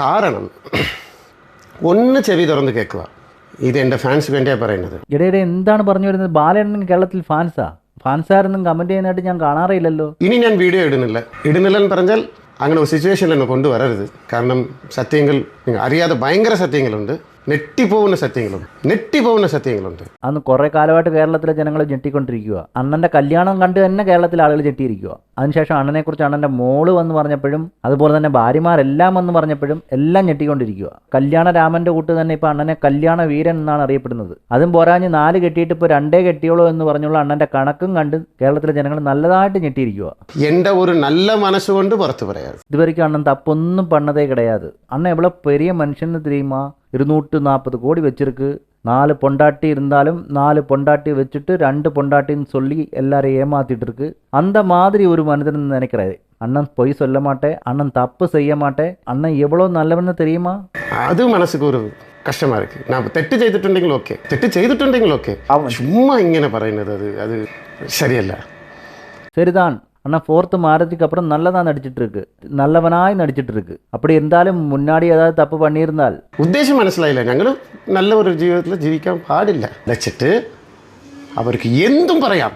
കാരണം ഒന്ന് ചെവി തുറന്ന് കേൾക്കുക. ഇത് എന്റെ ഫാൻസ് വേണ്ടിയാണ് പറയുന്നത്. ഇടയിടെ എന്താണ് പറഞ്ഞു വരുന്നത്? ബാലേട്ടൻ കേരളത്തിൽ ഫാൻസാ. ഫാൻസാരൊന്നും കമന്റ് ചെയ്യുന്നതായിട്ട് ഞാൻ കാണാറില്ലല്ലോ ഇനി ഞാൻ വീഡിയോ ഇടുന്നില്ല. ഇടുന്നില്ല എന്ന് പറഞ്ഞാൽ അങ്ങനെ ഒരു സിറ്റുവേഷനിൽ എന്നെ കൊണ്ടുവരരുത്. കാരണം സത്യങ്ങൾ അറിയാതെ ഭയങ്കര സത്യങ്ങളുണ്ട് ഞെട്ടിപ്പോകുന്ന സത്യങ്ങളുണ്ട്. ഞെട്ടിപ്പോകുന്ന സത്യങ്ങളുണ്ട്. അന്ന് കുറേ കാലമായിട്ട് കേരളത്തിലെ ജനങ്ങൾ ഞെട്ടിക്കൊണ്ടിരിക്കുക അണ്ണന്റെ കല്യാണം കണ്ട് തന്നെ കേരളത്തിലെ ആളുകൾ ഞെട്ടിയിരിക്കുക അതിനുശേഷം അണ്ണനെക്കുറിച്ച് അണ്ണന്റെ മോൾ വന്ന് പറഞ്ഞപ്പോഴും അതുപോലെ തന്നെ ഭാര്യമാരെല്ലാം വന്ന് പറഞ്ഞപ്പോഴും എല്ലാം ഞെട്ടിക്കൊണ്ടിരിക്കുക കല്യാണ രാമന്റെ കൂട്ട് തന്നെ ഇപ്പൊ അണ്ണനെ കല്യാണ വീരൻ എന്നാണ് അറിയപ്പെടുന്നത്. അതും പോരാഞ്ഞ് നാല് കെട്ടിയിട്ട് ഇപ്പൊ രണ്ടേ കെട്ടിയോളൂ എന്ന് പറഞ്ഞുള്ള അണ്ണന്റെ കണക്കും കണ്ട് കേരളത്തിലെ ജനങ്ങൾ നല്ലതായിട്ട് ഞെട്ടിയിരിക്കുക എന്റെ ഒരു നല്ല മനസ്സുകൊണ്ട് പുറത്തു പറയാം. ഇതുവരെയ്ക്കും അണ്ണൻ തപ്പൊന്നും പണ്ണതേ കിടയാതെ. അണ്ണൻ എവിടെ പെരിയ മനുഷ്യന് തിരിയുമ്പോ ഇരുന്നൂറ്റി நாற்பது கோடி வச்சிருக்கு. நாலு பொண்டாட்டி இருந்தாலும் நாலு பொண்டாட்டி வச்சுட்டு ரெண்டு பொண்டாட்டின்னு சொல்லி எல்லாரையும் ஏமாத்திட்டு இருக்கு அந்த மாதிரி ஒரு மனிதன் நினைக்கிறாரு. அண்ணன் பொய் சொல்ல மாட்டேன் அண்ணன் தப்பு செய்ய மாட்டேன் அண்ணன் எவ்வளோ நல்லவன்னு தெரியுமா? அது மனசுக்கு ஒரு കഷ്ടമാ ഇരിക്കും ഞാൻ തെറ്റ് ചെയ്തിട്ടുണ്ടെങ്കിൽ ഓക്കെ തെറ്റ് ചെയ്തിട്ടുണ്ടെങ്കിൽ ഓക്കെ ചുമ്മാ ഇങ്ങനെ പറയുന്നത് അത് അത് ശരിയല്ല ശരിതാണ് அண்ணா ஃபோர்த்து மாறதுக்கு அப்புறம் நல்லதா நடிச்சிட்டு இருக்கு நல்லவனாய் நடிச்சிட்டு இருக்கு அப்படி இருந்தாலும் முன்னாடி ஏதாவது தப்பு பண்ணியிருந்தால் ഉദ്ദേശം മനസ്സിലായില്ല ഞങ്ങൾ നല്ല ഒരു ജീവിതത്തിൽ ജീവിക്കാൻ പാടില്ല വെച്ചിട്ട് അവർക്ക് എന്തും പറയാം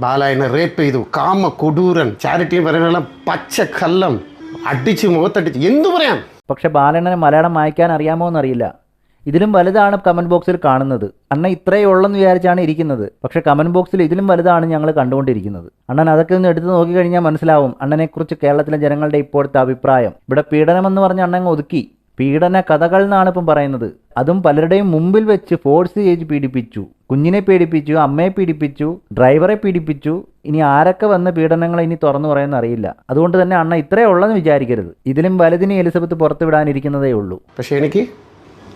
ബാലായനെ റേപ്പ് ചെയ്തു കാമ കൊടൂരൻ ചാരിറ്റിയും പറയുന്ന പച്ച കള്ളം അടിച്ച് മുഖത്തടിച്ച് എന്തു പറയാം പക്ഷെ ബാലണ്ണന് മലയാളം വായിക്കാൻ അറിയാമോ എന്നറിയില്ല ഇതിലും വലുതാണ് കമന്റ് ബോക്സിൽ കാണുന്നത്. അണ്ണൻ ഇത്രയേ ഉള്ളെന്ന് വിചാരിച്ചാണ് ഇരിക്കുന്നത്. പക്ഷേ കമന്റ് ബോക്സിൽ ഇതിലും വലുതാണ് ഞങ്ങൾ കണ്ടുകൊണ്ടിരിക്കുന്നത്. അണ്ണൻ അതൊക്കെ ഒന്ന് എടുത്ത് നോക്കിക്കഴിഞ്ഞാൽ മനസ്സിലാവും അണ്ണനെക്കുറിച്ച് കേരളത്തിലെ ജനങ്ങളുടെ ഇപ്പോഴത്തെ അഭിപ്രായം. ഇവിടെ പീഡനമെന്ന് പറഞ്ഞ് അണ്ണൻ ഒതുക്കി. പീഡന കഥകൾ എന്നാണ് ഇപ്പം പറയുന്നത്. അതും പലരുടെയും മുമ്പിൽ വെച്ച് ഫോഴ്സ് ചെയ്ത് പീഡിപ്പിച്ചു. കുഞ്ഞിനെ പീഡിപ്പിച്ചു അമ്മയെ പീഡിപ്പിച്ചു ഡ്രൈവറെ പീഡിപ്പിച്ചു. ഇനി ആരൊക്കെ വന്ന പീഡനങ്ങൾ ഇനി തുറന്നു പറയുന്ന അറിയില്ല. അതുകൊണ്ട് തന്നെ അണ്ണ ഇത്രയേ ഉള്ളെന്ന് വിചാരിക്കരുത്. ഇതിലും വലുതിനെ എലിസബത്ത് പുറത്തുവിടാനിരിക്കുന്നതേ ഉള്ളൂ. പക്ഷേ എനിക്ക്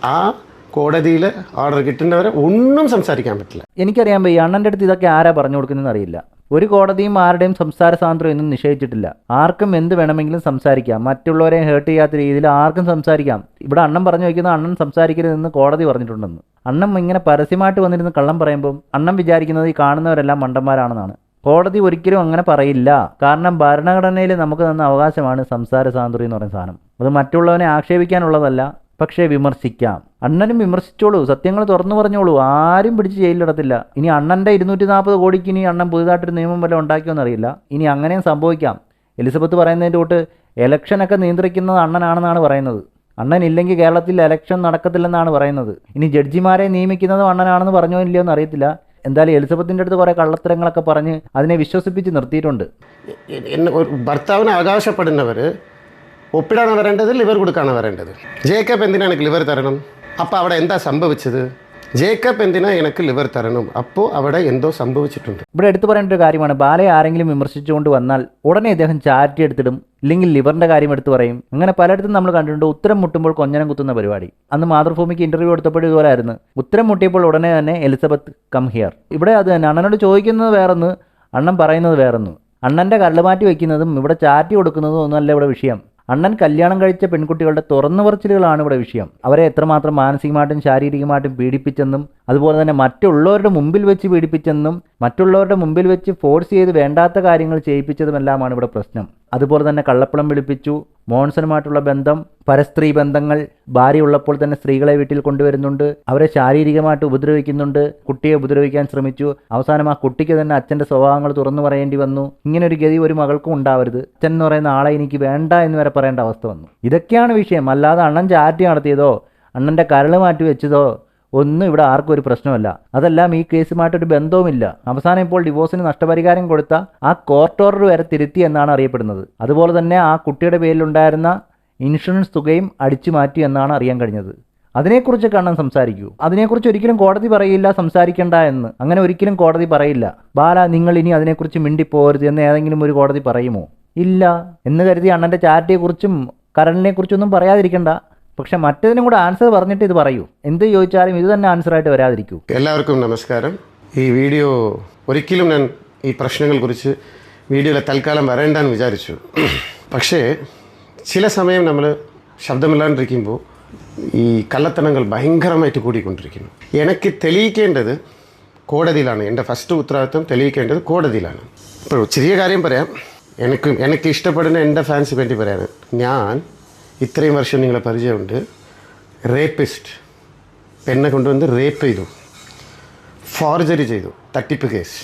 ആ കോടതിയിൽ ഓർഡർ കിട്ടുന്നവരെ ഒന്നും സംസാരിക്കാൻ പറ്റില്ല. എനിക്കറിയാൻ വയ്യ അണ്ണന്റെ അടുത്ത് ഇതൊക്കെ ആരാ പറഞ്ഞു കൊടുക്കുന്നതെന്ന് അറിയില്ല. ഒരു കോടതിയും ആരുടെയും സംസാര സ്വാതന്ത്ര്യം ഒന്നും നിഷേധിച്ചിട്ടില്ല. ആർക്കും എന്ത് വേണമെങ്കിലും സംസാരിക്കാം. മറ്റുള്ളവരെ ഹേർട്ട് ചെയ്യാത്ത രീതിയിൽ ആർക്കും സംസാരിക്കാം. ഇവിടെ അണ്ണൻ പറഞ്ഞു വയ്ക്കുന്ന അണ്ണൻ സംസാരിക്കരുതെന്ന് കോടതി പറഞ്ഞിട്ടുണ്ടെന്ന്. അണ്ണൻ ഇങ്ങനെ പരസ്യമായിട്ട് വന്നിരുന്ന് കള്ളം പറയുമ്പോൾ അണ്ണൻ വിചാരിക്കുന്നത് ഈ കാണുന്നവരെല്ലാം മണ്ടന്മാരാണെന്നാണ്. കോടതി ഒരിക്കലും അങ്ങനെ പറയില്ല. കാരണം ഭരണഘടനയിൽ നമുക്ക് തന്ന അവകാശമാണ് സംസാര സ്വാതന്ത്ര്യം എന്ന് പറയുന്ന സാധനം. അത് മറ്റുള്ളവനെ ആക്ഷേപിക്കാനുള്ളതല്ല പക്ഷേ വിമർശിക്കാം. അണ്ണനും വിമർശിച്ചോളൂ. സത്യങ്ങൾ തുറന്നു പറഞ്ഞോളൂ. ആരും പിടിച്ച് ജയിലിലിടത്തില്ല. ഇനി അണ്ണന്റെ ഇരുന്നൂറ്റി നാൽപ്പത് കോടിക്ക് ഇനി അണ്ണൻ പുതുതായിട്ടൊരു നിയമം വല്ലതും ഉണ്ടാക്കിയോന്നറിയില്ല ഇനി അങ്ങനെയും സംഭവിക്കാം. എലിസബത്ത് പറയുന്നതിന്റെ കൂട്ട് ഇലക്ഷനൊക്കെ നിയന്ത്രിക്കുന്നത് അണ്ണനാണെന്നാണ് പറയുന്നത്. അണ്ണൻ ഇല്ലെങ്കിൽ കേരളത്തിൽ ഇലക്ഷൻ നടക്കത്തില്ലെന്നാണ് പറയുന്നത്. ഇനി ജഡ്ജിമാരെ നിയമിക്കുന്നതും അണ്ണനാണെന്ന് പറഞ്ഞോ ഇല്ലയോ എന്ന് അറിയത്തില്ല. എന്തായാലും എലിസബത്തിന്റെ അടുത്ത് കുറേ കള്ളത്തരങ്ങളൊക്കെ പറഞ്ഞ് അതിനെ വിശ്വസിപ്പിച്ച് നിർത്തിയിട്ടുണ്ട്. ഭർത്താവിനെ അവകാശപ്പെടുന്നവർ ഒപ്പിടാണ് വരേണ്ടത് ലിവർ കൊടുക്കാണ് വരേണ്ടത്. ജേക്കബ് എന്തിനാണ് ലിവർ തരണം? അപ്പോൾ അവിടെ എന്താ സംഭവിച്ചത്? ജേക്കബ് എന്തിനാ എനിക്ക് ലിവർ തരണം? അപ്പോൾ അവിടെ എന്തോ സംഭവിച്ചിട്ടുണ്ട്. ഇവിടെ എടുത്തു പറയേണ്ട ഒരു കാര്യമാണ് ബാലയെ ആരെങ്കിലും വിമർശിച്ചുകൊണ്ട് വന്നാൽ ഉടനെ ഇദ്ദേഹം ചാരിറ്റി എടുത്തിടും ഇല്ലെങ്കിൽ ലിവറിന്റെ കാര്യം എടുത്തു പറയും. അങ്ങനെ പലയിടത്തും നമ്മൾ കണ്ടിട്ടുണ്ട് ഉത്തരം മുട്ടുമ്പോൾ കൊഞ്ഞനം കുത്തുന്ന പരിപാടി. അന്ന് മാതൃഭൂമിക്ക് ഇന്റർവ്യൂ കൊടുത്തപ്പോൾ ഇതുപോലെ ആയിരുന്നു ഉത്തരം മുട്ടിയപ്പോൾ ഉടനെ തന്നെ എലിസബത്ത് കം ഹിയർ ഇവിടെ അത് തന്നെ അണ്ണനോട് ചോദിക്കുന്നത് വേറൊന്ന് അണ്ണൻ പറയുന്നത് വേറൊന്ന്. അണ്ണന്റെ കല്ലുമാറ്റി വയ്ക്കുന്നതും ഇവിടെ ചാറ്റി കൊടുക്കുന്നതും ഒന്നല്ല ഇവിടെ വിഷയം. അണ്ണൻ കല്യാണം കഴിച്ച പെൺകുട്ടികളുടെ തുറന്നു പറച്ചിലുകളാണ് ഇവിടെ വിഷയം. അവരെ എത്രമാത്രം മാനസികമായിട്ടും ശാരീരികമായിട്ടും പീഡിപ്പിച്ചെന്നും അതുപോലെ തന്നെ മറ്റുള്ളവരുടെ മുമ്പിൽ വെച്ച് പീഡിപ്പിച്ചെന്നും മറ്റുള്ളവരുടെ മുമ്പിൽ വെച്ച് ഫോഴ്സ് ചെയ്ത് വേണ്ടാത്ത കാര്യങ്ങൾ ചെയ്യിപ്പിച്ചതുമെല്ലാമാണ് ഇവിടെ പ്രശ്നം. അതുപോലെ തന്നെ കള്ളപ്പണം വിളിപ്പിച്ചു. മോൺസനുമായിട്ടുള്ള ബന്ധം പരസ്ത്രീ ബന്ധങ്ങൾ ഭാര്യ ഉള്ളപ്പോൾ തന്നെ സ്ത്രീകളെ വീട്ടിൽ കൊണ്ടുവരുന്നുണ്ട്. അവരെ ശാരീരികമായിട്ട് ഉപദ്രവിക്കുന്നുണ്ട്. കുട്ടിയെ ഉപദ്രവിക്കാൻ ശ്രമിച്ചു. അവസാനം ആ കുട്ടിക്ക് തന്നെ അച്ഛന്റെ സ്വഭാവങ്ങൾ തുറന്നു പറയേണ്ടി വന്നു. ഇങ്ങനെ ഒരു ഗതി ഒരു മകൾക്കും ഉണ്ടാവരുത്. അച്ഛൻ എന്ന് പറയുന്ന ആളെ എനിക്ക് വേണ്ട എന്ന് വരെ പറയേണ്ട അവസ്ഥ വന്നു. ഇതൊക്കെയാണ് വിഷയം. അല്ലാതെ അണ്ണൻ ചാറ്റി നടത്തിയതോ അണ്ണന്റെ കരൾ മാറ്റി വെച്ചതോ ഒന്നും ഇവിടെ ആർക്കും ഒരു പ്രശ്നമല്ല. അതെല്ലാം ഈ കേസുമായിട്ടൊരു ബന്ധവുമില്ല. അവസാനം ഇപ്പോൾ ഡിവോഴ്സിന് നഷ്ടപരിഹാരം കൊടുത്ത ആ കോർട്ട് ഓർഡർ വരെ തിരുത്തി എന്നാണ് അറിയപ്പെടുന്നത്. അതുപോലെ തന്നെ ആ കുട്ടിയുടെ പേരിലുണ്ടായിരുന്ന ഇൻഷുറൻസ് തുകയും അടിച്ചു മാറ്റി എന്നാണ് അറിയാൻ കഴിഞ്ഞത്. അതിനെക്കുറിച്ച് കാണാൻ സംസാരിക്കൂ. അതിനെക്കുറിച്ച് ഒരിക്കലും കോടതി പറയില്ല സംസാരിക്കണ്ട എന്ന്. അങ്ങനെ ഒരിക്കലും കോടതി പറയില്ല. ബാല നിങ്ങൾ ഇനി അതിനെക്കുറിച്ച് മിണ്ടിപ്പോരുത് എന്ന് ഏതെങ്കിലും ഒരു കോടതി പറയുമോ? ഇല്ല. എന്ന് കരുതി അണ്ണന്റെ ചാരിറ്റിയെക്കുറിച്ചും കരളിനെക്കുറിച്ചൊന്നും പറയാതിരിക്കണ്ട. പക്ഷെ മറ്റതിനും കൂടെ ആൻസർ പറഞ്ഞിട്ട് ഇത് പറയൂ. എന്ത് ചോദിച്ചാലും ഇത് തന്നെ ആൻസറായിട്ട് വരാതിരിക്കൂ. എല്ലാവർക്കും നമസ്കാരം. ഈ വീഡിയോ ഒരിക്കലും ഞാൻ ഈ പ്രശ്നങ്ങൾ കുറിച്ച് വീഡിയോയിൽ തൽക്കാലം വരേണ്ടെന്ന് വിചാരിച്ചു. പക്ഷേ ചില സമയം നമ്മൾ ശബ്ദമില്ലാണ്ടിരിക്കുമ്പോൾ ഈ കള്ളത്തനങ്ങൾ ഭയങ്കരമായിട്ട് കൂടിക്കൊണ്ടിരിക്കുന്നു. എനിക്ക് തെളിയിക്കേണ്ടത് കോടതിയിലാണ്. എന്റെ ഫസ്റ്റ് ഉത്തരവാദിത്വം തെളിയിക്കേണ്ടത് കോടതിയിലാണ്. ഇപ്പോൾ ചെറിയ കാര്യം പറയാം. എനിക്ക് എനിക്ക് ഇഷ്ടപ്പെടുന്ന എന്റെ ഫാൻസ് വേണ്ടി പറയാൻ ഞാൻ ഇത്രയും വർഷം നിങ്ങളെ പരിചയമുണ്ട്. റേപ്പിസ്റ്റ് പെണ്ണെ കൊണ്ടുവന്ന് റേപ്പ് ചെയ്തു. ഫോർജറി ചെയ്തു. തട്ടിപ്പ് കേസ്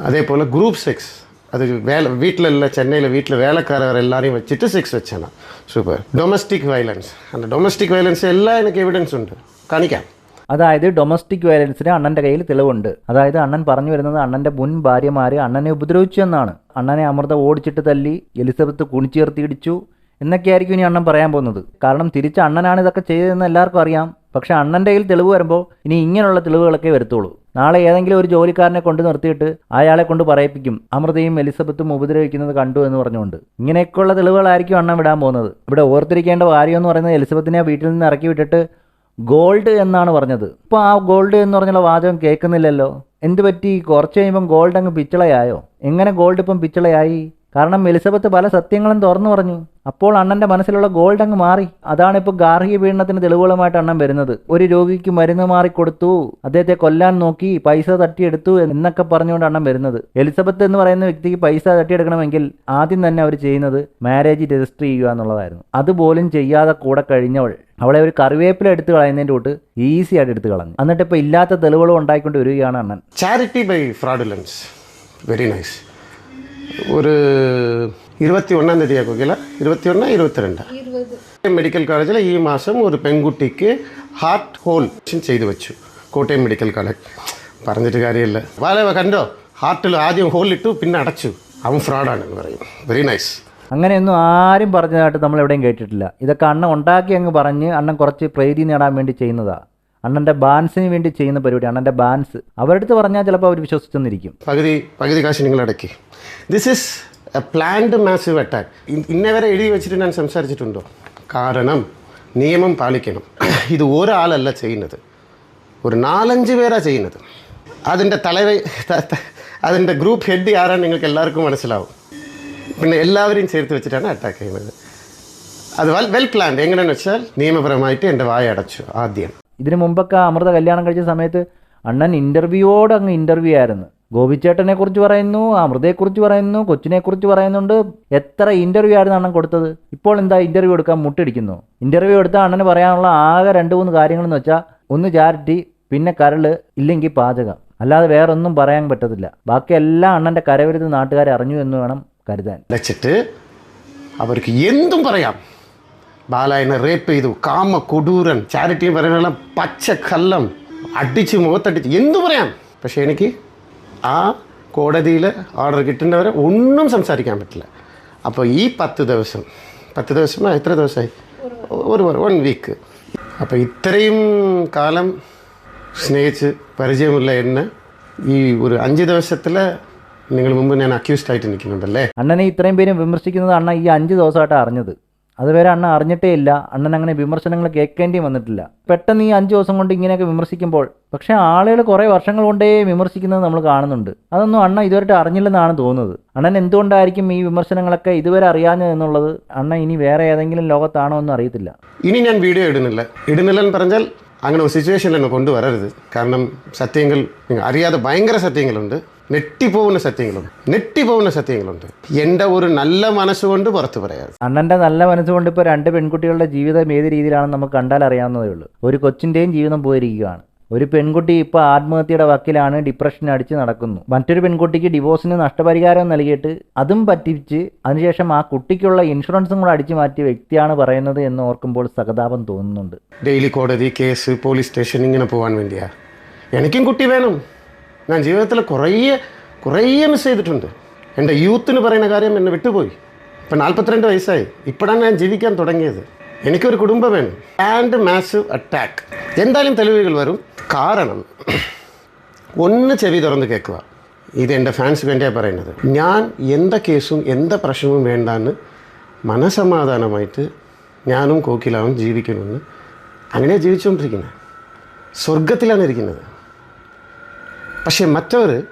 അതേപോലെ ഗ്രൂപ്പ് സെക്സ് അത് വേല വീട്ടിലെല്ലാം ചെന്നൈയിലെ വീട്ടിലെ വേലക്കാരവർ എല്ലാവരെയും വെച്ചിട്ട് സെക്സ് വെച്ചാണ്. സൂപ്പർ ഡൊമസ്റ്റിക് വയലൻസ് അത് ഡൊമസ്റ്റിക് വയലൻസ് എല്ലാം എനിക്ക് എവിഡൻസ് ഉണ്ട്. കാണിക്കാം. അതായത് ഡൊമസ്റ്റിക് വയലൻസിന് അണ്ണന്റെ കയ്യിൽ തെളിവുണ്ട്. അതായത് അണ്ണൻ പറഞ്ഞു വരുന്നത് അണ്ണന്റെ മുൻ ഭാര്യമാർ അണ്ണനെ ഉപദ്രവിച്ചു എന്നാണ്. അണ്ണനെ അമൃത ഓടിച്ചിട്ട് തല്ലി. എലിസബത്ത് കുണിച്ചേർത്തിയിടിച്ചു എന്നൊക്കെയായിരിക്കും ഇനി അണ്ണൻ പറയാൻ പോകുന്നത്. കാരണം തിരിച്ച് അണ്ണനാണ് ഇതൊക്കെ ചെയ്തതെന്ന് എല്ലാവർക്കും അറിയാം. പക്ഷെ അണ്ണന്റെ കയ്യിൽ തെളിവ് വരുമ്പോൾ ഇനി ഇങ്ങനെയുള്ള തെളിവുകളൊക്കെ വരുത്തുള്ളൂ. നാളെ ഏതെങ്കിലും ഒരു ജോലിക്കാരനെ കൊണ്ട് നിർത്തിയിട്ട് അയാളെ കൊണ്ട് പറയിപ്പിക്കും. അമൃതയും എലിസബത്തും ഉപദ്രവിക്കുന്നത് കണ്ടു എന്ന് പറഞ്ഞുകൊണ്ട്. ഇങ്ങനെയൊക്കെയുള്ള തെളിവുകളായിരിക്കും അണ്ണൻ വിടാൻ പോകുന്നത്. ഇവിടെ ഓർത്തിരിക്കേണ്ട കാര്യം എന്ന് പറയുന്നത് എലിസബത്തിനെ വീട്ടിൽ നിന്ന് ഇറക്കി വിട്ടിട്ട് ഗോൾഡ് എന്നാണ് പറഞ്ഞത്. ഇപ്പോൾ ആ ഗോൾഡ് എന്ന് പറഞ്ഞുള്ള വാചകം കേൾക്കുന്നില്ലല്ലോ. എന്ത് പറ്റി കുറച്ച് കഴിയുമ്പം ഗോൾഡ് അങ്ങ് പിച്ചളയായോ? എങ്ങനെ ഗോൾഡ് ഇപ്പം പിച്ചളയായി? കാരണം എലിസബത്ത് പല സത്യങ്ങളും തുറന്നു പറഞ്ഞു. അപ്പോൾ അണ്ണന്റെ മനസ്സിലുള്ള ഗോൾഡ് അങ്ങ് മാറി. അതാണ് ഇപ്പോൾ ഗാർഹിക പീഡനത്തിന് തെളിവുകളുമായിട്ട് അണ്ണൻ വരുന്നത്. ഒരു രോഗിക്ക് മരുന്ന് മാറി കൊടുത്തു. അദ്ദേഹത്തെ കൊല്ലാൻ നോക്കി പൈസ തട്ടിയെടുത്തു എന്നൊക്കെ പറഞ്ഞുകൊണ്ട് അണ്ണൻ വരുന്നത്. എലിസബത്ത് എന്ന് പറയുന്ന വ്യക്തിക്ക് പൈസ തട്ടിയെടുക്കണമെങ്കിൽ ആദ്യം തന്നെ അവർ ചെയ്യുന്നത് മാരേജ് രജിസ്റ്റർ ചെയ്യുക എന്നുള്ളതായിരുന്നു. അതുപോലും ചെയ്യാതെ കൂടെ കഴിഞ്ഞവൾ. അവളെ ഒരു കറിവേപ്പില എടുത്തു കളയുന്നതിന്റെ തൊട്ട് ഈസി ആയിട്ട് എടുത്തു കളഞ്ഞു. എന്നിട്ട് ഇപ്പോൾ ഇല്ലാത്ത തെളിവുകളും ഉണ്ടായിക്കൊണ്ട് വരികയാണ് അണ്ണൻ. Charity by fraudulence very nice ഒരു ഇരുപത്തി ഒന്നാം തീയതി ആക്കില്ല ഇരുപത്തി ഒന്ന് ഇരുപത്തി രണ്ടാ മെഡിക്കൽ കോളേജിൽ ഈ മാസം ഒരു പെൺകുട്ടിക്ക് ഹാർട്ട് ഹോൾ ചെയ്തു വെച്ചു. Kottayam medical college. പറഞ്ഞിട്ട് കാര്യമില്ല. വളരെ കണ്ടോ? ഹാർട്ടിൽ ആദ്യം ഹോൾ ഇട്ടു പിന്നെ അടച്ചു. അവൻ ഫ്രോഡാണ് എന്ന് പറയും. വെരി നൈസ് അങ്ങനെയൊന്നും ആരും പറഞ്ഞതായിട്ട് നമ്മൾ എവിടെയും കേട്ടിട്ടില്ല. ഇതൊക്കെ അണ്ണൻ ഉണ്ടാക്കി അങ്ങ് പറഞ്ഞ് അണ്ണൻ കുറച്ച് പ്രീതി നേടാൻ വേണ്ടി ചെയ്യുന്നതാ. അണ്ണന്റെ ബാൻസിന് വേണ്ടി ചെയ്യുന്ന പരിപാടി അണ്ണന്റെ ബാൻസ്. അവരുടെ അടുത്ത് പറഞ്ഞാൽ ചിലപ്പോൾ അവർ വിശ്വസിച്ചെന്നിരിക്കും. പകുതി പകുതി കാശ് നിങ്ങൾ അടക്കി this is a planned massive attack ഇന്നേ വരെ എഴുതി വെച്ചിട്ട് ഞാൻ സംസാരിച്ചിട്ടുണ്ടോ? കാരണം നിയമം പാലിക്കണം. ഇത് ഒരാളല്ല ചെയ്യുന്നത്. ഒരു നാലഞ്ച് പേരാണ് ചെയ്യുന്നത്. അതിന്റെ തലവ അതിന്റെ ഗ്രൂപ്പ് ഹെഡ് ആരാണ് നിങ്ങൾക്ക് എല്ലാവർക്കും മനസ്സിലാവും. പിന്നെ എല്ലാവരെയും ചേർത്ത് വെച്ചിട്ടാണ് അറ്റാക്ക് ചെയ്യുന്നത്. അത് വെൽ വെൽ പ്ലാൻഡ് എങ്ങനെയാണെന്ന് വെച്ചാൽ നിയമപരമായിട്ട് എന്റെ വായ അടച്ചു ആദ്യം. ഇതിനു മുമ്പൊക്കെ അമൃത കല്യാണം കഴിച്ച സമയത്ത് അണ്ണൻ ഇന്റർവ്യൂയോട് അങ്ങ് ഇന്റർവ്യൂ ആയിരുന്നു. ഗോപിച്ചേട്ടനെ കുറിച്ച് പറയുന്നു അമൃതയെക്കുറിച്ച് പറയുന്നു കൊച്ചിനെക്കുറിച്ച് പറയുന്നുണ്ട്. എത്ര ഇന്റർവ്യൂ ആയിരുന്നു അണ്ണൻ കൊടുത്തത്? ഇപ്പോൾ എന്താ ഇന്റർവ്യൂ എടുക്കാൻ മുട്ടിടിക്കുന്നു? ഇന്റർവ്യൂ എടുത്താൽ അണ്ണന് പറയാനുള്ള ആകെ രണ്ട് മൂന്ന് കാര്യങ്ങളെന്ന് വെച്ചാൽ ഒന്ന് ചാരിറ്റി പിന്നെ കരൾ ഇല്ലെങ്കിൽ പാചകം. അല്ലാതെ വേറൊന്നും പറയാൻ പറ്റത്തില്ല. ബാക്കി എല്ലാം അണ്ണന്റെ കരവിരുത് നാട്ടുകാരെ അറിഞ്ഞു എന്ന് വേണം കരുതാൻ. വെച്ചിട്ട് അവർക്ക് എന്തും പറയാം. ബാലായനെ റേപ്പ് ചെയ്തു. കാമ കൊടൂരൻ ചാരിറ്റി പറയുന്ന പച്ച കല്ലം അടിച്ച് മുഖത്തടിച്ച് എന്തു പറയാം? പക്ഷേ എനിക്ക് ആ കോടതിയിൽ ഓർഡർ കിട്ടുന്നവരെ ഒന്നും സംസാരിക്കാൻ പറ്റില്ല. അപ്പോൾ ഈ പത്ത് ദിവസം പത്ത് ദിവസം എത്ര ദിവസമായി? ഒരു വൺ വീക്ക് അപ്പോൾ ഇത്രയും കാലം സ്നേഹിച്ച് പരിചയമുള്ള എന്നെ ഈ ഒരു അഞ്ച് ദിവസത്തിൽ നിങ്ങൾ മുമ്പ് ഞാൻ അക്യൂസ്ഡ് ആയിട്ട് നിൽക്കുന്നുണ്ടല്ലേ? അണ്ണനെ ഇത്രയും പേരും വിമർശിക്കുന്നത് അണ്ണ ഈ അഞ്ച് ദിവസമായിട്ട് അറിഞ്ഞത്. അതുവരെ അണ്ണ അറിഞ്ഞിട്ടേ ഇല്ല. അണ്ണൻ അങ്ങനെ വിമർശനങ്ങൾ കേൾക്കേണ്ടി വന്നിട്ടില്ല. പെട്ടെന്ന് ഈ അഞ്ച് ദിവസം കൊണ്ട് ഇങ്ങനെയൊക്കെ വിമർശിക്കുമ്പോൾ പക്ഷേ ആളുകൾ കുറേ വർഷങ്ങൾ കൊണ്ടേ വിമർശിക്കുന്നത് നമ്മൾ കാണുന്നുണ്ട്. അതൊന്നും അണ്ണ ഇതുവരെ അറിഞ്ഞില്ലെന്നാണ് തോന്നുന്നത്. അണ്ണൻ എന്തുകൊണ്ടായിരിക്കും ഈ വിമർശനങ്ങളൊക്കെ ഇതുവരെ അറിയാഞ്ഞത് എന്നുള്ളത് അണ്ണ ഇനി വേറെ ഏതെങ്കിലും ലോകത്താണോ എന്ന് അറിയത്തില്ല. ഇനി ഞാൻ വീഡിയോ ഇടുന്നില്ല. ഇടുന്നില്ലെന്ന് പറഞ്ഞാൽ അങ്ങനെ ഒരു സിറ്റുവേഷനിൽ എന്നെ കൊണ്ടുവരരുത്. കാരണം സത്യങ്ങൾ അറിയാതെ ഭയങ്കര സത്യങ്ങളുണ്ട്. നെട്ടിപ്പോകുന്ന സത്യങ്ങളുണ്ട്. നെട്ടിപ്പോകുന്ന സത്യങ്ങളുണ്ട്. എന്റെ ഒരു നല്ല മനസ്സുകൊണ്ട് പുറത്ത് പറയാം അണ്ണന്റെ നല്ല മനസ്സുകൊണ്ട് ഇപ്പോൾ രണ്ട് പെൺകുട്ടികളുടെ ജീവിതം ഏത് രീതിയിലാണെന്ന് നമുക്ക് കണ്ടാൽ അറിയാവുന്നതേ ഉള്ളൂ. ഒരു കൊച്ചിന്റെയും ജീവിതം പോയിരിക്കുകയാണ്. ഒരു പെൺകുട്ടി ഇപ്പോൾ ആത്മഹത്യയുടെ വക്കിലാണ് ഡിപ്രഷൻ അടിച്ച് നടക്കുന്നു. മറ്റൊരു പെൺകുട്ടിക്ക് ഡിവോഴ്സിന് നഷ്ടപരിഹാരം നൽകിയിട്ട് അതും പറ്റിച്ച് അതിനുശേഷം ആ കുട്ടിക്കുള്ള ഇൻഷുറൻസും കൂടെ അടിച്ചു മാറ്റിയ വ്യക്തിയാണ് പറയുന്നത് എന്ന് ഓർക്കുമ്പോൾ സഹതാപം തോന്നുന്നുണ്ട്. ഡെയിലി കോടതി കേസ് പോലീസ് സ്റ്റേഷൻ ഇങ്ങനെ പോകാൻ വേണ്ടിയാ? എനിക്കും കുട്ടി വേണം. ഞാൻ ജീവിതത്തിൽ കുറേ കുറേ മിസ് ചെയ്തിട്ടുണ്ട്. എന്റെ യൂത്തിന് പറയുന്ന കാര്യം എന്നെ വിട്ടുപോയി. ഇപ്പം നാൽപ്പത്തിരണ്ട് വയസ്സായി. ഇപ്പോഴാണ് ഞാൻ ജീവിക്കാൻ തുടങ്ങിയത്. എനിക്കൊരു കുടുംബം വേണം ആൻഡ് മാസീവ് അറ്റാക്ക് എന്തായാലും തെളിവുകൾ വരും. കാരണം ഒന്ന് ചെവി തുറന്ന് കേൾക്കുക. ഇത് എന്റെ ഫാൻസ് വേണ്ടിയാണ് പറയുന്നത്. ഞാൻ എന്താ കേസും എന്താ പ്രശ്നവും വേണ്ടാന്ന് മനസമാധാനമായിട്ട് ഞാനും കോക്കിലാവും ജീവിക്കണമെന്ന് അങ്ങനെ ജീവിച്ചുകൊണ്ടിരിക്കുന്നത് സ്വർഗത്തിലാണ് ഇരിക്കുന്നത്. പക്ഷേ മറ്റവർ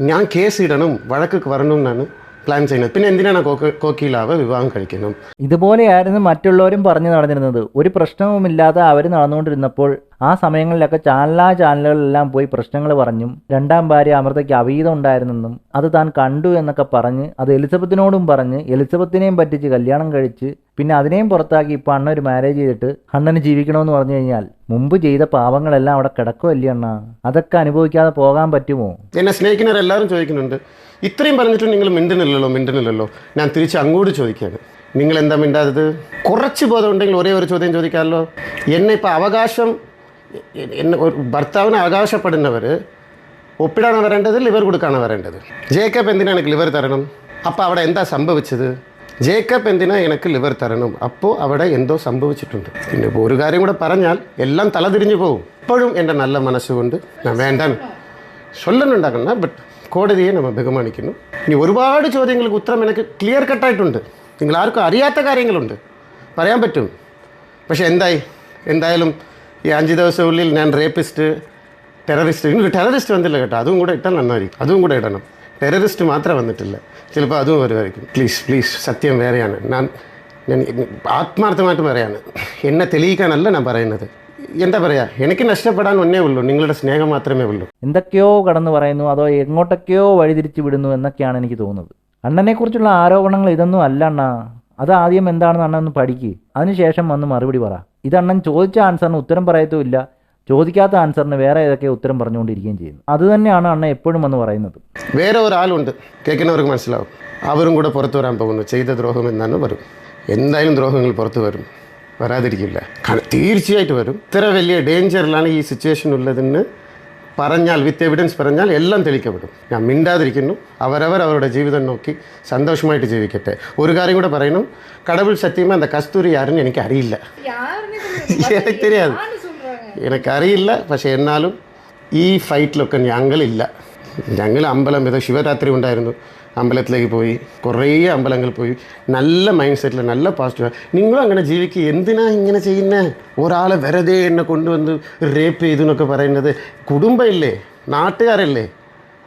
ഞാൻ കേസ് ഇടണം വഴക്ക് വരണം എന്നാണ് പ്ലാൻ ചെയ്യുന്നത്. പിന്നെ എന്തിനാണ് കോക്ക കോക്കിലാവ് വിവാഹം കഴിക്കുന്നത്? ഇതുപോലെയായിരുന്നു മറ്റുള്ളവരും പറഞ്ഞു നടന്നിരുന്നത്. ഒരു പ്രശ്നവുമില്ലാതെ അവർ നടന്നുകൊണ്ടിരുന്നപ്പോൾ ആ സമയങ്ങളിലൊക്കെ ചാനലാ ചാനലുകളിലെല്ലാം പോയി പ്രശ്നങ്ങൾ പറഞ്ഞും രണ്ടാം ഭാര്യ അമൃതയ്ക്ക് അവീതം ഉണ്ടായിരുന്നെന്നും അത് താൻ കണ്ടു എന്നൊക്കെ പറഞ്ഞ് അത് എലിസബത്തിനോടും പറഞ്ഞ് എലിസബത്തിനെയും പറ്റിച്ച് കല്യാണം കഴിച്ച് പിന്നെ അതിനെയും പുറത്താക്കി ഇപ്പം അണ്ണ ഒരു മാരേജ് ചെയ്തിട്ട് അണ്ണന് ജീവിക്കണമെന്ന് പറഞ്ഞു കഴിഞ്ഞാൽ മുമ്പ് ചെയ്ത പാപങ്ങളെല്ലാം അവിടെ കിടക്കുമല്ലേ അണ്ണ? അതൊക്കെ അനുഭവിക്കാതെ പോകാൻ പറ്റുമോ? എന്നെ സ്നേഹിക്കുന്നവരെല്ലാവരും ചോദിക്കുന്നുണ്ട്. ഇത്രയും പറഞ്ഞിട്ട് നിങ്ങൾ മിണ്ടുന്നില്ലല്ലോ മിണ്ടുന്നില്ലല്ലോ. ഞാൻ തിരിച്ച് അങ്ങോട്ട് ചോദിക്കുകയാണ്. നിങ്ങൾ എന്താ മിണ്ടാത്തത്? കുറച്ച് ബോധം ഉണ്ടെങ്കിൽ ഒരേ ഒരു ചോദ്യം ചോദിക്കാമല്ലോ. എന്നെ ഇപ്പോൾ അവകാശം എന്നെ ഭർത്താവിന് അവകാശപ്പെടുന്നവർ ഒപ്പിടാണ് വരേണ്ടത് ലിവർ കൊടുക്കാണ് വരേണ്ടത്? ജേക്കബ് എന്തിനാണ് ലിവർ തരണം? അപ്പോൾ അവിടെ എന്താ സംഭവിച്ചത്? ജേക്കബ് എന്തിനാ എനിക്ക് ലിവർ തരണം? അപ്പോൾ അവിടെ എന്തോ സംഭവിച്ചിട്ടുണ്ട്. പിന്നെ ഒരു കാര്യം കൂടെ പറഞ്ഞാൽ എല്ലാം തലതിരിഞ്ഞു പോകും. ഇപ്പോഴും എന്റെ നല്ല മനസ്സുകൊണ്ട് ഞാൻ വേണ്ടാൻ ചൊല്ലുന്നുണ്ടാക്കുന്ന ബട്ട് കോടതിയെ നമ്മൾ ബഹുമാനിക്കുന്നു. ഇനി ഒരുപാട് ചോദ്യങ്ങൾക്ക് ഉത്തരം എനിക്ക് ക്ലിയർ കട്ടായിട്ടുണ്ട് നിങ്ങൾ ആർക്കും അറിയാത്ത കാര്യങ്ങളുണ്ട്. പറയാൻ പറ്റും. പക്ഷേ എന്തായി? എന്തായാലും ഈ അഞ്ച് ദിവസത്തിനുള്ളിൽ ഞാൻ റേപ്പിസ്റ്റ് ടെററിസ്റ്റ് നിങ്ങൾക്ക് ടെററിസ്റ്റ് വന്നില്ല കേട്ടോ. അതും കൂടെ ഇട്ടാൽ നന്നായിരിക്കും. അതും കൂടെ ഇടണം. ടെററിസ്റ്റ് മാത്രം വന്നിട്ടില്ല. ചിലപ്പോൾ അതും വരുമായിരിക്കും. പ്ലീസ് പ്ലീസ് സത്യം വേറെയാണ്. ഞാൻ ഞാൻ ആത്മാർത്ഥമായിട്ട് പറയാണ് എന്നെ തെളിയിക്കാനല്ല ഞാൻ പറയുന്നത്. എന്താ പറയാ? എനിക്ക് നഷ്ടപ്പെടാൻ ഒന്നേ ഉള്ളൂ. നിങ്ങളുടെ സ്നേഹം മാത്രമേ ഉള്ളൂ. എന്തൊക്കെയോ കടന്നു പറയുന്നു. അതോ എങ്ങോട്ടൊക്കെയോ വഴിതിരിച്ചു വിടുന്നു എന്നൊക്കെയാണ് എനിക്ക് തോന്നുന്നത്. അണ്ണനെക്കുറിച്ചുള്ള ആരോപണങ്ങൾ ഇതൊന്നും അല്ല അണ്ണ. അത് ആദ്യം എന്താണെന്ന് അണ്ണൻ ഒന്ന് പഠിക്ക്. അതിനുശേഷം വന്ന് മറുപടി പറ. ഇത് അണ്ണൻ ചോദിച്ച ആൻസറിന് ഉത്തരം പറയത്തുമില്ല. ചോദിക്കാത്ത ആൻസറിന് വേറെ ഏതൊക്കെ ഉത്തരം പറഞ്ഞുകൊണ്ടിരിക്കുകയും ചെയ്യുന്നു. അത് തന്നെയാണ് അണ്ണ എപ്പോഴും വന്ന് പറയുന്നത്. വേറെ ഒരാളുണ്ട്. കേൾക്കുന്നവർക്ക് മനസ്സിലാവും. അവരും കൂടെ പുറത്തു വരാൻ പോകുന്നു. ചെയ്ത ദ്രോഹം എന്നാണ് വരും. എന്തായാലും ദ്രോഹങ്ങൾ പുറത്തു വരും. വരാതിരിക്കില്ല. തീർച്ചയായിട്ട് വരും. ഇത്ര വലിയ ഡേഞ്ചറിലാണ് ഈ സിറ്റുവേഷൻ ഉള്ളതെന്ന് പറഞ്ഞാൽ വിത്ത് എവിഡൻസ് പറഞ്ഞാൽ എല്ലാം തെളിക്കപ്പെടും. ഞാൻ മിണ്ടാതിരിക്കുന്നു. അവരവർ അവരുടെ ജീവിതം നോക്കി സന്തോഷമായിട്ട് ജീവിക്കട്ടെ. ഒരു കാര്യം കൂടെ പറയണം. കടവിൽ സത്യമാ അന്ത കസ്തൂരി ആരും എനിക്ക് അറിയില്ല എനിക്ക് തെരിയാതെ എനിക്കറിയില്ല. പക്ഷേ എന്നാലും ഈ ഫൈറ്റിലൊക്കെ ഞങ്ങളില്ല. ഞങ്ങൾ അമ്പലം ഏതോ ശിവരാത്രി ഉണ്ടായിരുന്നു. അമ്പലത്തിലേക്ക് പോയി കുറേ അമ്പലങ്ങൾ പോയി നല്ല മൈൻഡ് സെറ്റിൽ നല്ല പോസിറ്റീവ് നിങ്ങളും അങ്ങനെ ജീവിക്കുക എന്തിനാ ഇങ്ങനെ ചെയ്യുന്നത് ഒരാളെ വെറുതെ എന്നെ കൊണ്ടുവന്ന് റേപ്പ് ചെയ്തു എന്നൊക്കെ പറയുന്നത് കുടുംബം ഇല്ലേ നാട്ടുകാരല്ലേ?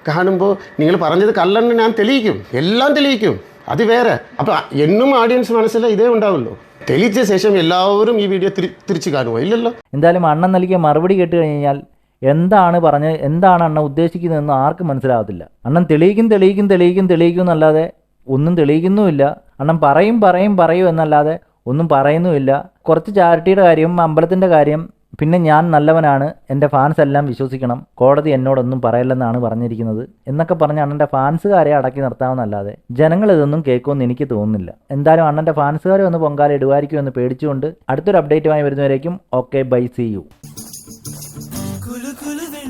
കാണുമ്പോൾ നിങ്ങൾ പറഞ്ഞത് കല്ലെന്ന് ഞാൻ തെളിയിക്കും. എല്ലാം തെളിയിക്കും. അത് വേറെ. അപ്പോൾ എന്നും ഓഡിയൻസ് മനസ്സിൽ ഇതേ ഉണ്ടാവുള്ളൂ. തെളിയിച്ച ശേഷം എല്ലാവരും ഈ വീഡിയോ തിരിച്ചു കാണുമോ ഇല്ലല്ലോ. എന്തായാലും അണ്ണൻ നൽകിയ മറുപടി കേട്ട് കഴിഞ്ഞാൽ എന്താണ് പറഞ്ഞ് എന്താണ് അണ്ണൻ ഉദ്ദേശിക്കുന്നതെന്ന് ആർക്കും മനസ്സിലാവത്തില്ല അണ്ണൻ തെളിയിക്കും തെളിയിക്കും തെളിയിക്കും തെളിയിക്കും എന്നല്ലാതെ ഒന്നും തെളിയിക്കുന്നുമില്ല. അണ്ണൻ പറയും പറയും പറയും എന്നല്ലാതെ ഒന്നും പറയുന്നുമില്ല. കുറച്ച് ചാരിറ്റിയുടെ കാര്യം അമ്പലത്തിന്റെ കാര്യം പിന്നെ ഞാൻ നല്ലവനാണ് എന്റെ ഫാൻസ് എല്ലാം വിശ്വസിക്കണം കോടതി എന്നോടൊന്നും പറയില്ലെന്നാണ് പറഞ്ഞിരിക്കുന്നത് എന്നൊക്കെ പറഞ്ഞ് അണ്ണന്റെ ഫാൻസുകാരെ അടക്കി നിർത്താമെന്നല്ലാതെ ജനങ്ങൾ ഇതൊന്നും കേൾക്കുമെന്ന് എനിക്ക് തോന്നുന്നില്ല. എന്തായാലും അണ്ണന്റെ ഫാൻസുകാരെ ഒന്ന് പൊങ്കാല ഇടുമായിരിക്കും എന്ന് പേടിച്ചുകൊണ്ട് അടുത്തൊരു അപ്ഡേറ്റുമായി വരുന്നവരേക്കും okay bye see you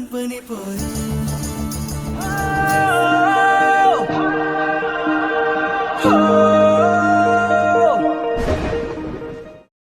company போதும் Oh